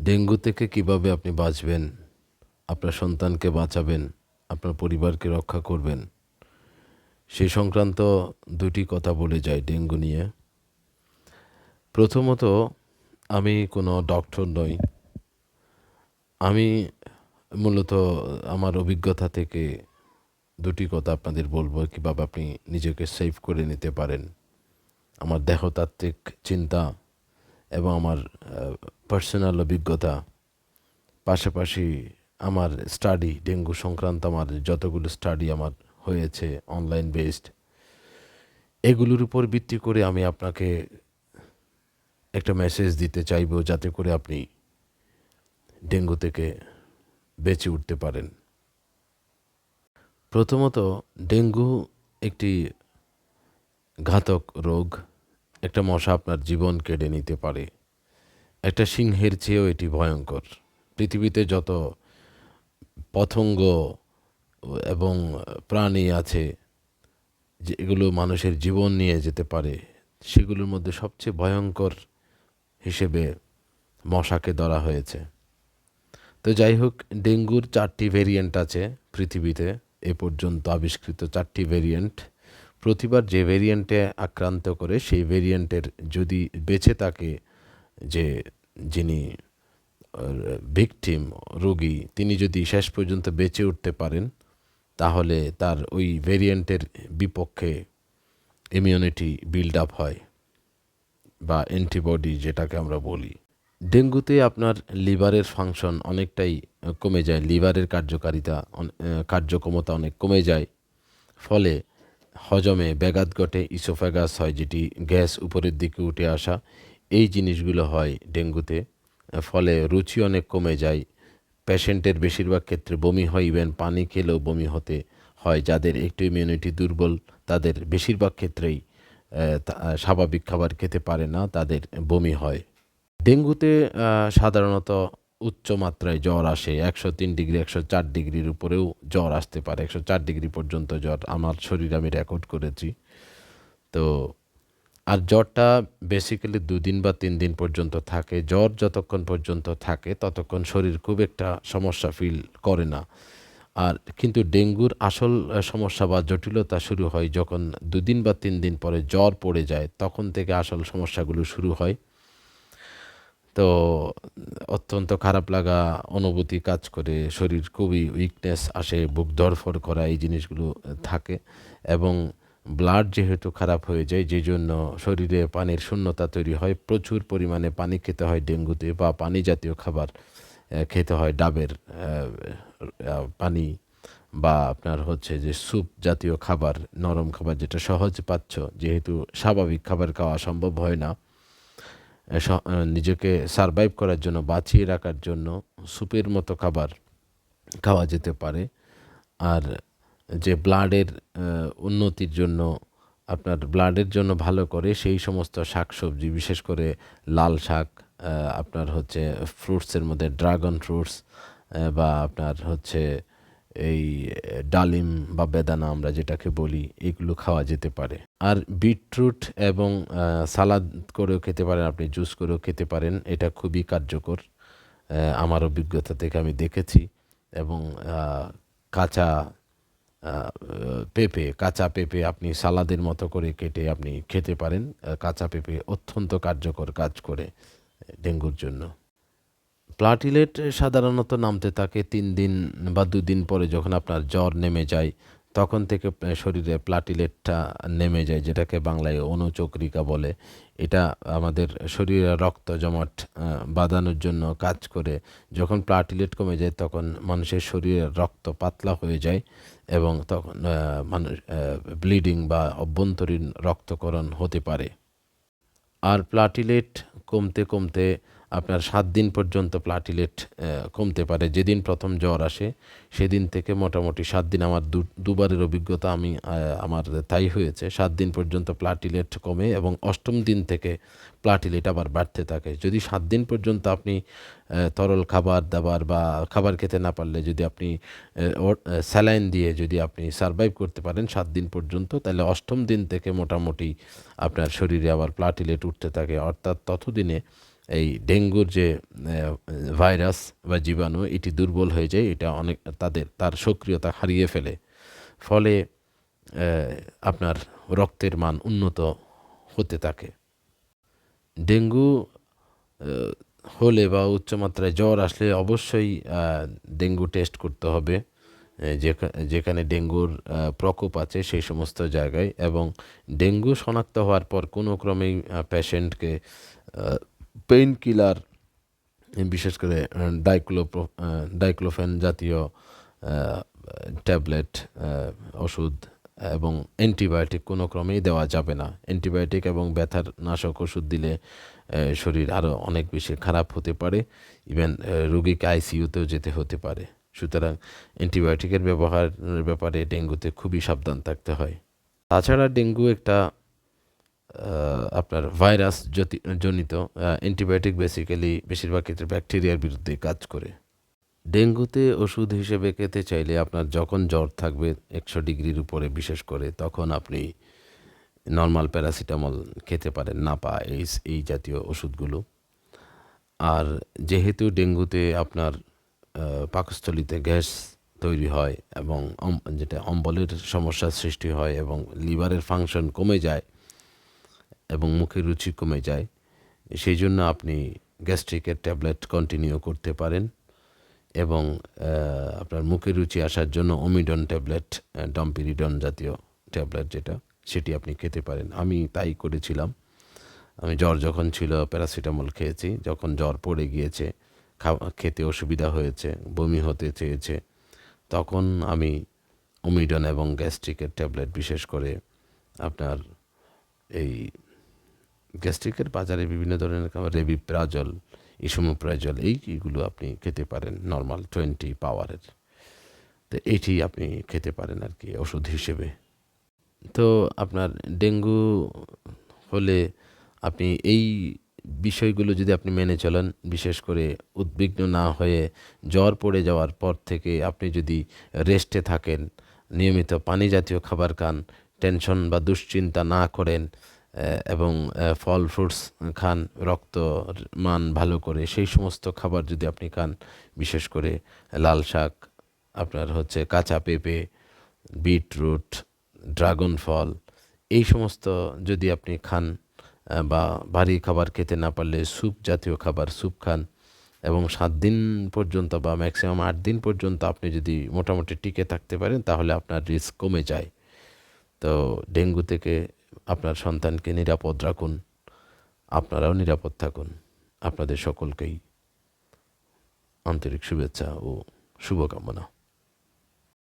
Dengue থেকে কীভাবে আপনি বাঁচবেন, আপনার সন্তানকে বাঁচাবেন, আপনার পরিবারকে রক্ষা করবেন সেই সংক্রান্ত দুটি কথা বলে যাই ডেঙ্গু নিয়ে। প্রথমত, আমি কোনো ডক্টর নই। আমি মূলত আমার অভিজ্ঞতা থেকে দুটি কথা আপনাদের বলব, কীভাবে আপনি নিজেকে সেভ করে নিতে পারেন। আমার দেহতাত্ত্বিক চিন্তা এবং আমার পার্সোনাল অভিজ্ঞতা, পাশাপাশি আমার স্টাডি ডেঙ্গু সংক্রান্ত আমার যতগুলো স্টাডি আমার হয়েছে অনলাইন বেসড এগুলোর উপর ভিত্তি করে আমি আপনাকে একটা মেসেজ দিতে চাইব যাতে করে আপনি ডেঙ্গু থেকে বেঁচে উঠতে পারেন। প্রথমত, ডেঙ্গু একটি ঘাতক রোগ। একটা মশা আপনার জীবন কেড়ে নিতে পারে। একটা সিংহের চেয়েও এটি ভয়ঙ্কর। পৃথিবীতে যত পতঙ্গ এবং প্রাণী আছে যেগুলো মানুষের জীবন নিয়ে যেতে পারে, সেগুলোর মধ্যে সবচেয়ে ভয়ঙ্কর হিসেবে মশাকে ধরা হয়েছে। তো যাই হোক, ডেঙ্গুর চারটি ভেরিয়েন্ট আছে পৃথিবীতে, এ পর্যন্ত আবিষ্কৃত চারটি ভেরিয়েন্ট প্রতিবার যে ভেরিয়েন্টে আক্রান্ত করে, সেই ভেরিয়েন্টের যদি বেঁচে থাকে যে যিনি ভিকটিম রোগী, তিনি যদি শেষ পর্যন্ত বেঁচে উঠতে পারেন, তাহলে তার ওই ভেরিয়েন্টের বিপক্ষে ইমিউনিটি বিল্ড আপ হয় বা অ্যান্টিবডি যেটাকে আমরা বলি। ডেঙ্গুতে আপনার লিভারের ফাংশন অনেকটাই কমে যায়, লিভারের কার্যকারিতা কার্যক্ষমতা অনেক কমে যায়। ফলে হজমে ব্যাঘাত ঘটে, ইসোফ্যাগাস হয়, যেটি গ্যাস উপরের দিকে উঠে আসা। এই জিনিসগুলো হয় ডেঙ্গুতে, ফলে রুচি অনেক কমে যায়। পেশেন্টের বেশিরভাগ ক্ষেত্রে বমি হয়, ইভেন পানি খেলেও বমি হতে হয়। যাদের একটু ইমিউনিটি দুর্বল, তাদের বেশিরভাগ ক্ষেত্রেই স্বাভাবিক খাবার খেতে পারে না, তাদের বমি হয়। ডেঙ্গুতে সাধারণত উচ্চ মাত্রায় জ্বর আসে, একশো তিন ডিগ্রি, একশো চার ডিগ্রির উপরেও জ্বর আসতে পারে, একশো চার ডিগ্রি পর্যন্ত জ্বর। আমার শরীর আমি রেকর্ড করেছি। তো, আর জ্বরটা বেসিক্যালি দুদিন বা তিন দিন পর্যন্ত থাকে। জ্বর যতক্ষণ পর্যন্ত থাকে, ততক্ষণ শরীর খুব একটা সমস্যা ফিল করে না। আর কিন্তু ডেঙ্গুর আসল সমস্যা বা জটিলতা শুরু হয় যখন দুদিন বা তিন দিন পরে জ্বর পড়ে যায়, তখন থেকে আসল সমস্যাগুলো শুরু হয়। তো অত্যন্ত খারাপ লাগা অনুভূতি কাজ করে। শরীর খুবই উইকনেস আসে, বুক ধরফর করা, এই জিনিসগুলো থাকে এবং ব্লাড যেহেতু খারাপ হয়ে যায়, যে জন্য শরীরে পানির শূন্যতা তৈরি হয়, প্রচুর পরিমাণে পানি খেতে হয় ডেঙ্গুতে বা পানি জাতীয় খাবার খেতে হয় ডাবের পানি বা আপনার হচ্ছে যে স্যুপ জাতীয় খাবার, নরম খাবার যেটা সহজ পাচ্ছ, যেহেতু স্বাভাবিক খাবার খাওয়া সম্ভব হয় না। নিজেকে সারভাইভ করার জন্য, বাঁচিয়ে রাখার জন্য স্যুপের মতো খাবার খাওয়া যেতে পারে। আর যে ব্লাডের উন্নতির জন্য, আপনার ব্লাডের জন্য ভালো করে সেই সমস্ত শাক সবজি বিশেষ করে লাল শাক আপনার হচ্ছে ফ্রুটসের মধ্যে ড্রাগন ফ্রুটস বা আপনার হচ্ছে এই ডালিম বা বেদানা আমরা যেটাকে বলি, এগুলো খাওয়া যেতে পারে। আর বিটরুট এবং সালাদ করেও খেতে পারেন, আপনি জুস করেও খেতে পারেন। এটা খুবই কার্যকর আমার অভিজ্ঞতা থেকে আমি দেখেছি এবং কাঁচা পেঁপে কাঁচা পেঁপে আপনি সালাদের মতো করে কেটে আপনি খেতে পারেন। কাঁচা পেঁপে অত্যন্ত কার্যকর কাজ করে ডেঙ্গুর জন্য। প্লাটিলেট সাধারণত নামতে থাকে তিন দিন বা দুদিন পরে যখন আপনার জ্বর নেমে যায় তখন থেকে শরীরে প্লাটিলেটটা নেমে যায়, যেটাকে বাংলায় অনুচক্রিকা বলে। এটা আমাদের শরীরে রক্ত জমাট বাঁধানোর জন্য কাজ করে। যখন প্লাটিলেট কমে যায়, তখন মানুষের শরীরে রক্ত পাতলা হয়ে যায় এবং তখন মানুষ ব্লিডিং বা অভ্যন্তরীণ রক্তকরণ হতে পারে। আর প্লাটিলেট কমতে কমতে আপনার সাত দিন পর্যন্ত প্লাটিলেট কমতে পারে। যেদিন প্রথম জ্বর আসে, সেদিন থেকে মোটামুটি সাত দিন আমার দুবারের অভিজ্ঞতা আমি আমার তাই হয়েছে। সাত দিন পর্যন্ত প্লাটিলেট কমে এবং অষ্টম দিন থেকে প্লাটিলেট আবার বাড়তে থাকে। যদি সাত দিন পর্যন্ত আপনি তরল খাবার দাবার বা খাবার খেতে না পারলে, যদি আপনি স্যালাইন দিয়ে যদি আপনি সারভাইভ করতে পারেন সাত দিন পর্যন্ত, তাহলে অষ্টম দিন থেকে মোটামুটি আপনার শরীরে আবার প্লাটিলেট উঠতে থাকে। অর্থাৎ ততদিনে এই ডেঙ্গুর যে ভাইরাস বা জীবাণু, এটি দুর্বল হয়ে যায়। এটা অনেক তাদের, তার সক্রিয়তা হারিয়ে ফেলে। ফলে আপনার রক্তের মান উন্নত হতে থাকে। ডেঙ্গু হলে বা উচ্চমাত্রায় জ্বর আসলে অবশ্যই ডেঙ্গু টেস্ট করতে হবে। যেখানে ডেঙ্গুর প্রকোপ আছে সেই সমস্ত জায়গায়। এবং ডেঙ্গু শনাক্ত হওয়ার পর কোনো ক্রমেই পেশেন্টকে পেইন কিলার বিশেষ করে ডাইক্লো ডাইক্লোফেন জাতীয় ট্যাবলেট ওষুধ এবং অ্যান্টিবায়োটিক কোনো ক্রমেই দেওয়া যাবে না। অ্যান্টিবায়োটিক এবং ব্যথার নাশক ওষুধ দিলে শরীর আরও অনেক বেশি খারাপ হতে পারে। ইভেন রোগীকে আইসিইউতেও যেতে হতে পারে। সুতরাং অ্যান্টিবায়োটিকের ব্যবহারের ব্যাপারে ডেঙ্গুতে খুবই সাবধান থাকতে হয়। তাছাড়া ডেঙ্গু একটা আপনার ভাইরাস জনিত অ্যান্টিবায়োটিক বেসিক্যালি বেশিরভাগ ক্ষেত্রে ব্যাকটেরিয়ার বিরুদ্ধে কাজ করে। ডেঙ্গুতে ওষুধ হিসেবে খেতে চাইলে আপনার যখন জ্বর থাকবে একশো ডিগ্রির উপরে বিশেষ করে, তখন আপনি নর্মাল প্যারাসিটামল খেতে পারেন, নাপা এই এই জাতীয় ওষুধগুলো। আর যেহেতু ডেঙ্গুতে আপনার পাকস্থলিতে গ্যাস তৈরি হয় এবং যেটা অম্বলের সমস্যার সৃষ্টি হয় এবং লিভারের ফাংশন কমে যায় এবং মুখের রুচি কমে যায়। সেই জন্য আপনি গ্যাস্ট্রিকের ট্যাবলেট কন্টিনিউ করতে পারেন এবং আপনার মুখের রুচি আসার জন্য ওমিডন ট্যাবলেট ডম্পিরিডন জাতীয় ট্যাবলেট যেটা, সেটি আপনি খেতে পারেন। আমি তাই করেছিলাম। আমি জ্বর যখন ছিল, প্যারাসিটামল খেয়েছি। যখন জ্বর পড়ে গিয়েছে খাওয়া খেতে অসুবিধা হয়েছে, বমি হতে চেয়েছে, তখন আমি ওমিডন এবং গ্যাস্ট্রিকের ট্যাবলেট বিশেষ করে আপনার এই গ্যাস্ট্রিকের বাজারে বিভিন্ন ধরনের খাবার রেবিপ্রাজল ইসমোপ্রাজল এইগুলো আপনি খেতে পারেন নর্মাল টোয়েন্টি পাওয়ারের তো এইটি আপনি খেতে পারেন আর কি ওষুধ হিসেবে। তো আপনার ডেঙ্গু হলে আপনি এই বিষয়গুলো যদি আপনি মেনে চলেন, বিশেষ করে উদ্বিগ্ন না হয়ে জ্বর পড়ে যাওয়ার পর থেকে আপনি যদি রেস্টে থাকেন, নিয়মিত পানি জাতীয় খাবার খান টেনশন বা দুশ্চিন্তা না করেন এবং ফল ফ্রুটস খান, রক্ত, মান ভালো করে সেই সমস্ত খাবার যদি আপনি খান, বিশেষ করে লাল শাক, আপনার হচ্ছে কাঁচা পেঁপে, বিটরুট, ড্রাগন ফল, এই সমস্ত যদি আপনি খান বা ভারী খাবার খেতে না পারলে স্যুপ জাতীয় খাবার স্যুপ খান এবং সাত দিন পর্যন্ত বা ম্যাক্সিমাম আট দিন পর্যন্ত আপনি যদি মোটামুটি টিকে থাকতে পারেন, তাহলে আপনার রিস্ক কমে যায়। তো ডেঙ্গু থেকে আপনার সন্তানকে নিরাপদ রাখুন আপনারাও নিরাপদ থাকুন। আপনাদের সকলকেই আন্তরিক শুভেচ্ছা ও শুভকামনা।